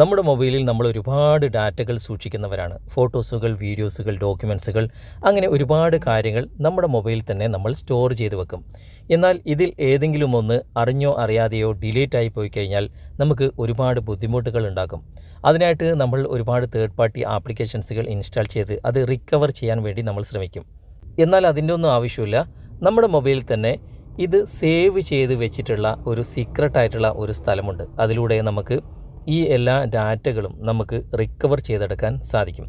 നമ്മുടെ മൊബൈലിൽ നമ്മൾ ഒരുപാട് ഡാറ്റകൾ സൂക്ഷിക്കുന്നവരാണ്. ഫോട്ടോസുകൾ വീഡിയോസുകൾ ഡോക്യുമെൻസുകൾ അങ്ങനെ ഒരുപാട് കാര്യങ്ങൾ നമ്മുടെ മൊബൈലിൽ തന്നെ നമ്മൾ സ്റ്റോർ ചെയ്ത് വെക്കും. എന്നാൽ ഇതിൽ ഏതെങ്കിലും ഒന്ന് അറിഞ്ഞോ അറിയാതെയോ ഡിലീറ്റ് ആയി പോയി കഴിഞ്ഞാൽ നമുക്ക് ഒരുപാട് ബുദ്ധിമുട്ടുകൾ ഉണ്ടാക്കും. അതിനായിട്ട് നമ്മൾ ഒരുപാട് തേർഡ് പാർട്ടി ആപ്ലിക്കേഷൻസുകൾ ഇൻസ്റ്റാൾ ചെയ്ത് അത് റിക്കവർ ചെയ്യാൻ വേണ്ടി നമ്മൾ ശ്രമിക്കും. എന്നാൽ അതിന്റെ ഒന്നും ആവശ്യമില്ല. നമ്മുടെ മൊബൈലിൽ തന്നെ ഇത് സേവ് ചെയ്ത് വെച്ചിട്ടുള്ള ഒരു സീക്രട്ടായിട്ടുള്ള ഒരു സ്ഥലമുണ്ട്. അതിലൂടെ നമുക്ക് ഈ എല്ലാ ഡാറ്റകളും നമുക്ക് റിക്കവർ ചെയ്തെടുക്കാൻ സാധിക്കും.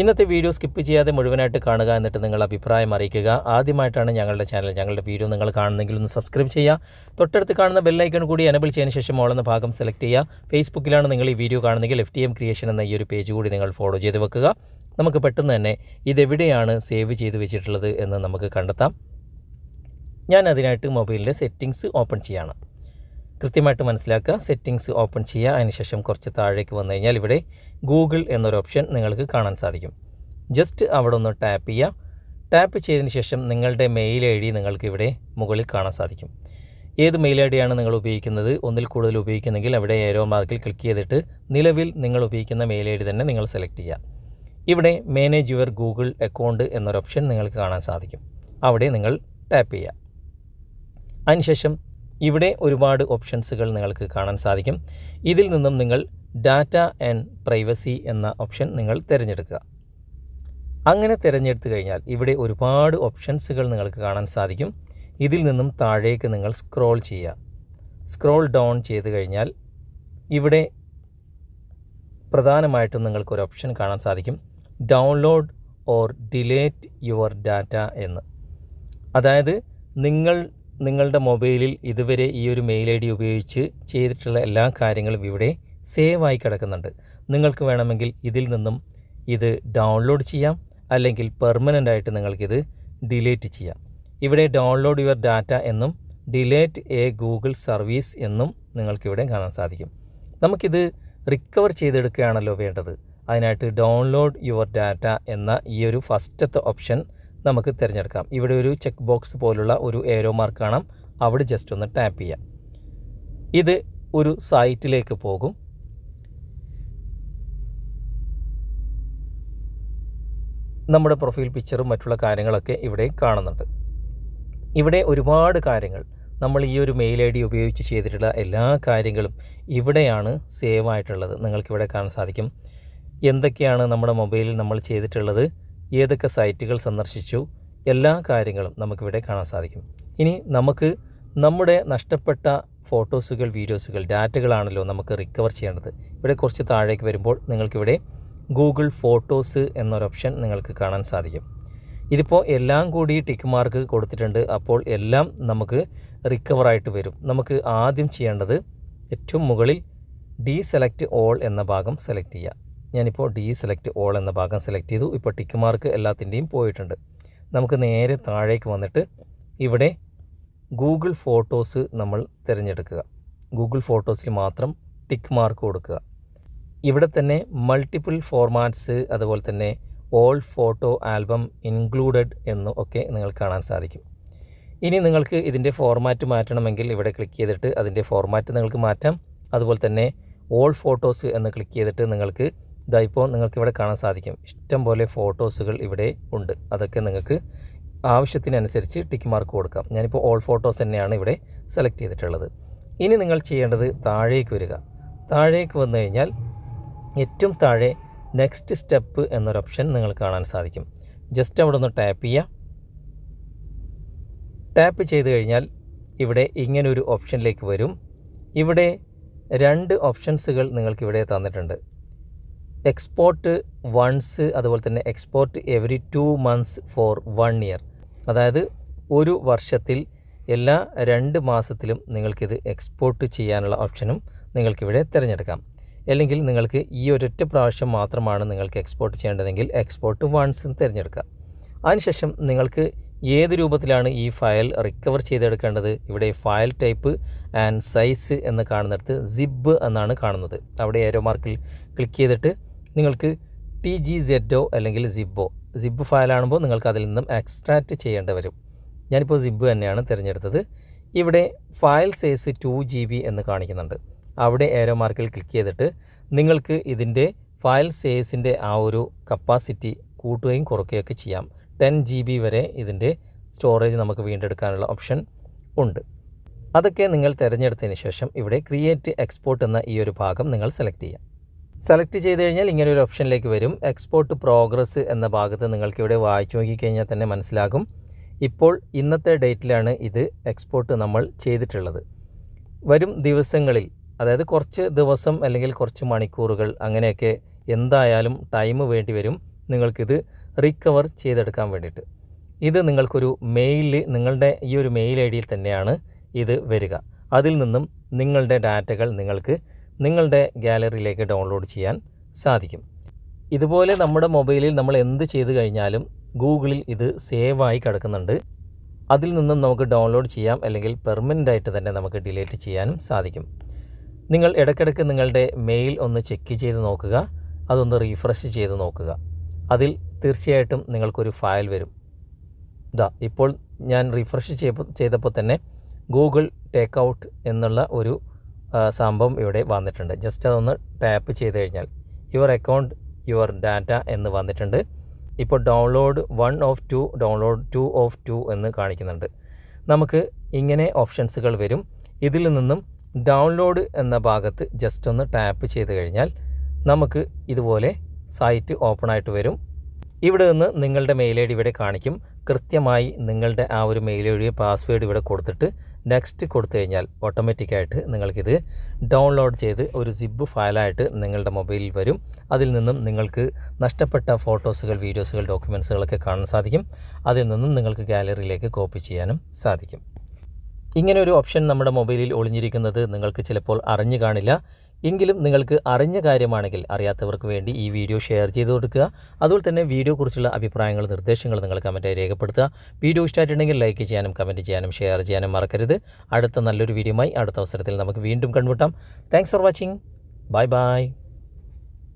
ഇന്നത്തെ വീഡിയോ സ്കിപ്പ് ചെയ്യാതെ മുഴുവനായിട്ട് കാണുക എന്നിട്ട് നിങ്ങൾ അഭിപ്രായം അറിയിക്കുക. ആദ്യമായിട്ടാണ് ഞങ്ങളുടെ ചാനൽ ഞങ്ങളുടെ വീഡിയോ നിങ്ങൾ കാണുന്നെങ്കിൽ ഒന്ന് സബ്സ്ക്രൈബ് ചെയ്യുക. തൊട്ടടുത്ത് കാണുന്ന ബെല്ലൈക്കൺ കൂടി എനബിൾ ചെയ്തതിന് ശേഷം ഓളെന്ന ഭാഗം സെലക്ട് ചെയ്യുക. ഫേസ്ബുക്കിലാണ് നിങ്ങൾ ഈ വീഡിയോ കാണുന്നെങ്കിൽ എഫ് ടി എം ക്രിയേഷൻ എന്ന ഈ ഒരു പേജ് കൂടി നിങ്ങൾ ഫോളോ ചെയ്ത് വെക്കുക. നമുക്ക് പെട്ടെന്ന് തന്നെ ഇതെവിടെയാണ് സേവ് ചെയ്ത് വെച്ചിട്ടുള്ളത് എന്ന് നമുക്ക് കണ്ടെത്താം. ഞാൻ അതിനായിട്ട് മൊബൈലിന്റെ സെറ്റിങ്സ് ഓപ്പൺ ചെയ്യാണ്. കൃത്യമായിട്ട് മനസ്സിലാക്കുക സെറ്റിങ്സ് ഓപ്പൺ ചെയ്യുക അതിനുശേഷം കുറച്ച് താഴേക്ക് വന്നു കഴിഞ്ഞാൽ ഇവിടെ ഗൂഗിൾ എന്നൊരു ഓപ്ഷൻ നിങ്ങൾക്ക് കാണാൻ സാധിക്കും. ജസ്റ്റ് അവിടെ ഒന്ന് ടാപ്പ് ചെയ്യുക. ടാപ്പ് ചെയ്തതിന് ശേഷം നിങ്ങളുടെ മെയിൽ ഐ ഡി നിങ്ങൾക്ക് ഇവിടെ മുകളിൽ കാണാൻ സാധിക്കും. ഏത് മെയിൽ ഐ ഡിയാണ് നിങ്ങൾ ഉപയോഗിക്കുന്നത്? ഒന്നിൽ കൂടുതൽ ഉപയോഗിക്കുന്നെങ്കിൽ അവിടെ ഏരോ മാർക്കിൽ ക്ലിക്ക് ചെയ്തിട്ട് നിലവിൽ നിങ്ങൾ ഉപയോഗിക്കുന്ന മെയിൽ ഐ ഡി തന്നെ നിങ്ങൾ സെലക്ട് ചെയ്യുക. ഇവിടെ മാനേജ് യുവർ ഗൂഗിൾ അക്കൗണ്ട് എന്നൊരു ഓപ്ഷൻ നിങ്ങൾക്ക് കാണാൻ സാധിക്കും. അവിടെ നിങ്ങൾ ടാപ്പ് ചെയ്യുക. അതിനുശേഷം ഇവിടെ ഒരുപാട് ഓപ്ഷൻസുകൾ നിങ്ങൾക്ക് കാണാൻ സാധിക്കും. ഇതിൽ നിന്നും നിങ്ങൾ ഡാറ്റ ആൻഡ് പ്രൈവസി എന്ന ഓപ്ഷൻ നിങ്ങൾ തിരഞ്ഞെടുക്കുക. അങ്ങനെ തിരഞ്ഞെടുത്തു കഴിഞ്ഞാൽ ഇവിടെ ഒരുപാട് ഓപ്ഷൻസുകൾ നിങ്ങൾക്ക് കാണാൻ സാധിക്കും. ഇതിൽ നിന്നും താഴേക്ക് നിങ്ങൾ സ്ക്രോൾ ചെയ്യുക. സ്ക്രോൾ ഡൗൺ ചെയ്ത് കഴിഞ്ഞാൽ ഇവിടെ പ്രധാനമായിട്ടും നിങ്ങൾക്കൊരു ഓപ്ഷൻ കാണാൻ സാധിക്കും. Download or delete your data എന്ന്. അതായത് നിങ്ങൾ നിങ്ങളുടെ മൊബൈലിൽ ഇതുവരെ ഈ ഒരു മെയിൽ ഐ ഡി ഉപയോഗിച്ച് ചെയ്തിട്ടുള്ള എല്ലാ കാര്യങ്ങളും ഇവിടെ സേവ് ആയി കിടക്കുന്നുണ്ട്. നിങ്ങൾക്ക് വേണമെങ്കിൽ ഇതിൽ നിന്നും ഇത് ഡൗൺലോഡ് ചെയ്യാം അല്ലെങ്കിൽ പെർമനന്റ് ആയിട്ട് നിങ്ങൾക്കിത് ഡിലീറ്റ് ചെയ്യാം. ഇവിടെ ഡൗൺലോഡ് യുവർ ഡാറ്റ എന്നും ഡിലേറ്റ് എ ഗൂഗിൾ സർവീസ് എന്നും നിങ്ങൾക്കിവിടെ കാണാൻ സാധിക്കും. നമുക്കിത് റിക്കവർ ചെയ്തെടുക്കുകയാണല്ലോ വേണ്ടത്. അതിനായിട്ട് ഡൗൺലോഡ് യുവർ ഡാറ്റ എന്ന ഈ ഒരു ഫസ്റ്റത്തെ ഓപ്ഷൻ നമുക്ക് തിരഞ്ഞെടുക്കാം. ഇവിടെ ഒരു ചെക്ക് ബോക്സ് പോലുള്ള ഒരു ഏരോ മാർക്ക് കാണാം. അവിടെ ജസ്റ്റ് ഒന്ന് ടാപ്പ് ചെയ്യാം. ഇത് ഒരു സൈറ്റിലേക്ക് പോകും. നമ്മുടെ പ്രൊഫൈൽ പിക്ചറും മറ്റുള്ള കാര്യങ്ങളൊക്കെ ഇവിടെ കാണുന്നുണ്ട്. ഇവിടെ ഒരുപാട് കാര്യങ്ങൾ. നമ്മൾ ഈ ഒരു മെയിൽ ഐ ഡി ഉപയോഗിച്ച് ചെയ്തിട്ടുള്ള എല്ലാ കാര്യങ്ങളും ഇവിടെയാണ് സേവ് ആയിട്ടുള്ളത്. നിങ്ങൾക്കിവിടെ കാണാൻ സാധിക്കും. എന്തൊക്കെയാണ് നമ്മുടെ മൊബൈലിൽ നമ്മൾ ചെയ്തിട്ടുള്ളത്? ഏതൊക്കെ സൈറ്റുകൾ സന്ദർശിച്ചു എല്ലാ കാര്യങ്ങളും നമുക്കിവിടെ കാണാൻ സാധിക്കും. ഇനി നമുക്ക് നമ്മുടെ നഷ്ടപ്പെട്ട ഫോട്ടോസുകൾ വീഡിയോസുകൾ ഡാറ്റകളാണല്ലോ നമുക്ക് റിക്കവർ ചെയ്യേണ്ടത്. ഇവിടെ കുറച്ച് താഴേക്ക് വരുമ്പോൾ നിങ്ങൾക്കിവിടെ ഗൂഗിൾ ഫോട്ടോസ് എന്നൊരു ഓപ്ഷൻ നിങ്ങൾക്ക് കാണാൻ സാധിക്കും. ഇതിപ്പോൾ എല്ലാം കൂടി ടിക്ക് മാർക്ക് കൊടുത്തിട്ടുണ്ട്. അപ്പോൾ എല്ലാം നമുക്ക് റിക്കവറായിട്ട് വരും. നമുക്ക് ആദ്യം ചെയ്യേണ്ടത് ഏറ്റവും മുകളിൽ ഡി സെലക്ട് ഓൾ എന്ന ഭാഗം സെലക്ട് ചെയ്യുക. ഞാനിപ്പോൾ ഡി സെലക്ട് ഓൾ എന്ന ഭാഗം സെലക്ട് ചെയ്തു. ഇപ്പോൾ ടിക്ക് മാർക്ക് എല്ലാത്തിന്റെയും പോയിട്ടുണ്ട്. നമുക്ക് നേരെ താഴേക്ക് വന്നിട്ട് ഇവിടെ ഗൂഗിൾ ഫോട്ടോസ് നമ്മൾ തിരഞ്ഞെടുക്കുക. ഗൂഗിൾ ഫോട്ടോസിൽ മാത്രം ടിക്ക് മാർക്ക് കൊടുക്കുക. ഇവിടെ തന്നെ മൾട്ടിപ്പിൾ ഫോർമാറ്റ്സ് അതുപോലെ തന്നെ ഓൾ ഫോട്ടോ ആൽബം ഇൻക്ലൂഡഡ് എന്നും ഒക്കെ നിങ്ങൾ കാണാൻ സാധിക്കും. ഇനി നിങ്ങൾക്ക് ഇതിന്റെ ഫോർമാറ്റ് മാറ്റണമെങ്കിൽ ഇവിടെ ക്ലിക്ക് ചെയ്തിട്ട് അതിന്റെ ഫോർമാറ്റ് നിങ്ങൾക്ക് മാറ്റാം. അതുപോലെ തന്നെ ഓൾ ഫോട്ടോസ് എന്ന് ക്ലിക്ക് ചെയ്തിട്ട് നിങ്ങൾക്ക് ഇതാ ഇപ്പോൾ നിങ്ങൾക്ക് ഇവിടെ കാണാൻ സാധിക്കും. ഇഷ്ടം പോലെ ഫോട്ടോസുകൾ ഇവിടെ ഉണ്ട്. അതൊക്കെ നിങ്ങൾക്ക് ആവശ്യത്തിനനുസരിച്ച് ടിക്ക് മാർക്ക് കൊടുക്കാം. ഞാനിപ്പോൾ ഓൾ ഫോട്ടോസ് തന്നെയാണ് ഇവിടെ സെലക്ട് ചെയ്തിട്ടുള്ളത്. ഇനി നിങ്ങൾ ചെയ്യേണ്ടത് താഴേക്ക് വരിക. താഴേക്ക് വന്നു കഴിഞ്ഞാൽ ഏറ്റവും താഴെ നെക്സ്റ്റ് സ്റ്റെപ്പ് എന്നൊരു ഓപ്ഷൻ നിങ്ങൾ കാണാൻ സാധിക്കും. ജസ്റ്റ് അവിടെ ഒന്ന് ടാപ്പ് ചെയ്യുക. ടാപ്പ് ചെയ്ത് കഴിഞ്ഞാൽ ഇവിടെ ഇങ്ങനൊരു ഓപ്ഷനിലേക്ക് വരും. ഇവിടെ രണ്ട് ഓപ്ഷൻസുകൾ നിങ്ങൾക്കിവിടെ തന്നിട്ടുണ്ട്. എക്സ്പോർട്ട് വൺസ് അതുപോലെ തന്നെ export every two months for one year അതായത് ഒരു വർഷത്തിൽ എല്ലാ രണ്ട് മാസത്തിലും നിങ്ങൾക്കിത് എക്സ്പോർട്ട് ചെയ്യാനുള്ള ഓപ്ഷനും നിങ്ങൾക്കിവിടെ തിരഞ്ഞെടുക്കാം. അല്ലെങ്കിൽ നിങ്ങൾക്ക് ഈ ഒരൊറ്റ പ്രാവശ്യം മാത്രമാണ് നിങ്ങൾക്ക് എക്സ്പോർട്ട് ചെയ്യേണ്ടതെങ്കിൽ എക്സ്പോർട്ട് വൺസ് തിരഞ്ഞെടുക്കാം അതിനുശേഷം നിങ്ങൾക്ക് ഏത് രൂപത്തിലാണ് ഈ ഫയൽ റിക്കവർ ചെയ്തെടുക്കേണ്ടത്? ഇവിടെ ഫയൽ ടൈപ്പ് ആൻഡ് സൈസ് എന്ന് കാണുന്നിടത്ത് സിബ് എന്നാണ് കാണുന്നത്. അവിടെ ഏരോ മാർക്കിൽ ക്ലിക്ക് ചെയ്തിട്ട് നിങ്ങൾക്ക് ടി ജി സെഡോ അല്ലെങ്കിൽ സിബോ സിബ് ഫയലാണുമ്പോൾ നിങ്ങൾക്ക് അതിൽ നിന്നും എക്സ്ട്രാക്റ്റ് ചെയ്യേണ്ടി വരും. ഞാനിപ്പോൾ സിബ് തന്നെയാണ് തിരഞ്ഞെടുത്തത്. ഇവിടെ file size two G B എന്ന് കാണിക്കുന്നുണ്ട്. അവിടെ ഏരോ മാർക്കിൽ ക്ലിക്ക് ചെയ്തിട്ട് നിങ്ങൾക്ക് ഇതിന്റെ ഫയൽ സൈസിന്റെ ആ ഒരു കപ്പാസിറ്റി കൂട്ടുകയും കുറയ്ക്കുകയൊക്കെ ചെയ്യാം. ടെൻ ജി ബി വരെ ഇതിന്റെ സ്റ്റോറേജ് നമുക്ക് വീണ്ടെടുക്കാനുള്ള ഓപ്ഷൻ ഉണ്ട്. അതൊക്കെ നിങ്ങൾ തിരഞ്ഞെടുത്തതിന് ശേഷം ഇവിടെ ക്രിയേറ്റ് എക്സ്പോർട്ട് എന്ന ഈ ഒരു ഭാഗം നിങ്ങൾ സെലക്ട് ചെയ്യാം. സെലക്ട് ചെയ്ത് കഴിഞ്ഞാൽ ഇങ്ങനെ ഒരു ഓപ്ഷനിലേക്ക് വരും. എക്സ്പോർട്ട് പ്രോഗ്രസ് എന്ന ഭാഗത്ത് നിങ്ങൾക്ക് ഇവിടെ വായിച്ചു നോക്കിക്കഴിഞ്ഞാൽ തന്നെ മനസ്സിലാകും. ഇപ്പോൾ ഇന്നത്തെ ഡേറ്റിലാണ് ഇത് എക്സ്പോർട്ട് നമ്മൾ ചെയ്തിട്ടുള്ളത്. വരും ദിവസങ്ങളിൽ അതായത് കുറച്ച് ദിവസം അല്ലെങ്കിൽ കുറച്ച് മണിക്കൂറുകൾ അങ്ങനെയൊക്കെ എന്തായാലും ടൈം വേണ്ടി വരും. നിങ്ങൾക്കിത് റിക്കവർ ചെയ്തെടുക്കാൻ വേണ്ടിയിട്ട്. ഇത് നിങ്ങൾക്കൊരു മെയിലിൽ നിങ്ങളുടെ ഈ ഒരു മെയിൽ ഐ ഡിയിൽ തന്നെയാണ് ഇത് വരിക. അതിൽ നിന്നും നിങ്ങളുടെ ഡാറ്റകൾ നിങ്ങൾക്ക് നിങ്ങളുടെ ഗാലറിയിലേക്ക് ഡൗൺലോഡ് ചെയ്യാൻ സാധിക്കും. ഇതുപോലെ നമ്മുടെ മൊബൈലിൽ നമ്മൾ എന്ത് ചെയ്തു കഴിഞ്ഞാലും ഗൂഗിളിൽ ഇത് സേവായി കിടക്കുന്നുണ്ട്. അതിൽ നിന്നും നമുക്ക് ഡൗൺലോഡ് ചെയ്യാം അല്ലെങ്കിൽ പെർമനന്റ് ആയിട്ട് തന്നെ നമുക്ക് ഡിലീറ്റ് ചെയ്യാനും സാധിക്കും. നിങ്ങൾ ഇടയ്ക്കിടയ്ക്ക് നിങ്ങളുടെ മെയിൽ ഒന്ന് ചെക്ക് ചെയ്ത് നോക്കുക. അതൊന്ന് റീഫ്രഷ് ചെയ്ത് നോക്കുക. അതിൽ തീർച്ചയായിട്ടും നിങ്ങൾക്കൊരു ഫയൽ വരും. ഇതാ ഇപ്പോൾ ഞാൻ റീഫ്രഷ് ചെയ്തപ്പോൾ തന്നെ ഗൂഗിൾ ടേക്ക് ഔട്ട് എന്നുള്ള ഒരു സംഭവം ഇവിടെ വന്നിട്ടുണ്ട്. ജസ്റ്റ് അതൊന്ന് ടാപ്പ് ചെയ്ത് കഴിഞ്ഞാൽ യുവർ അക്കൗണ്ട് യുവർ ഡാറ്റ എന്ന് വന്നിട്ടുണ്ട്. ഇപ്പോൾ download one of two download two of two എന്ന് കാണിക്കുന്നുണ്ട്. നമുക്ക് ഇങ്ങനെ ഓപ്ഷൻസുകൾ വരും. ഇതിൽ നിന്നും ഡൗൺലോഡ് എന്ന ഭാഗത്ത് ജസ്റ്റ് ഒന്ന് ടാപ്പ് ചെയ്ത് കഴിഞ്ഞാൽ നമുക്ക് ഇതുപോലെ സൈറ്റ് ഓപ്പൺ ആയിട്ട് വരും. ഇവിടെ നിന്ന് നിങ്ങളുടെ മെയിൽ ഐ ഡി ഇവിടെ കാണിക്കും. കൃത്യമായി നിങ്ങളുടെ ആ ഒരു മെയിൽ ഐ ഡി പാസ്വേഡ് ഇവിടെ കൊടുത്തിട്ട് നെക്സ്റ്റ് കൊടുത്തു കഴിഞ്ഞാൽ ഓട്ടോമാറ്റിക്കായിട്ട് നിങ്ങൾക്കിത് ഡൗൺലോഡ് ചെയ്ത് ഒരു സിബ് ഫയലായിട്ട് നിങ്ങളുടെ മൊബൈലിൽ വരും. അതിൽ നിന്നും നിങ്ങൾക്ക് നഷ്ടപ്പെട്ട ഫോട്ടോസുകൾ വീഡിയോസുകൾ ഡോക്യുമെൻസുകളൊക്കെ കാണാൻ സാധിക്കും. അതിൽ നിന്നും നിങ്ങൾക്ക് ഗാലറിയിലേക്ക് കോപ്പി ചെയ്യാനും സാധിക്കും. ഇങ്ങനെ ഒരു ഓപ്ഷൻ നമ്മുടെ മൊബൈലിൽ ഒളിഞ്ഞിരിക്കുന്നത് നിങ്ങൾക്ക് ചിലപ്പോൾ അറിഞ്ഞു കാണില്ല. എങ്കിലും നിങ്ങൾക്ക് അറിഞ്ഞ കാര്യമാണെങ്കിൽ അറിയാത്തവർക്ക് വേണ്ടി ഈ വീഡിയോ ഷെയർ ചെയ്ത് കൊടുക്കുക. അതുപോലെ തന്നെ വീഡിയോ കുറിച്ചുള്ള അഭിപ്രായങ്ങൾ നിർദ്ദേശങ്ങൾ നിങ്ങൾ കമന്റായി രേഖപ്പെടുത്തുക. വീഡിയോ ഇഷ്ടമായിട്ടുണ്ടെങ്കിൽ ലൈക്ക് ചെയ്യാനും കമന്റ് ചെയ്യാനും ഷെയർ ചെയ്യാനും മറക്കരുത്. അടുത്ത നല്ലൊരു വീഡിയോയുമായി അടുത്ത അവസരത്തിൽ നമുക്ക് വീണ്ടും കണ്ടുമുട്ടാം. Thanks for watching bye bye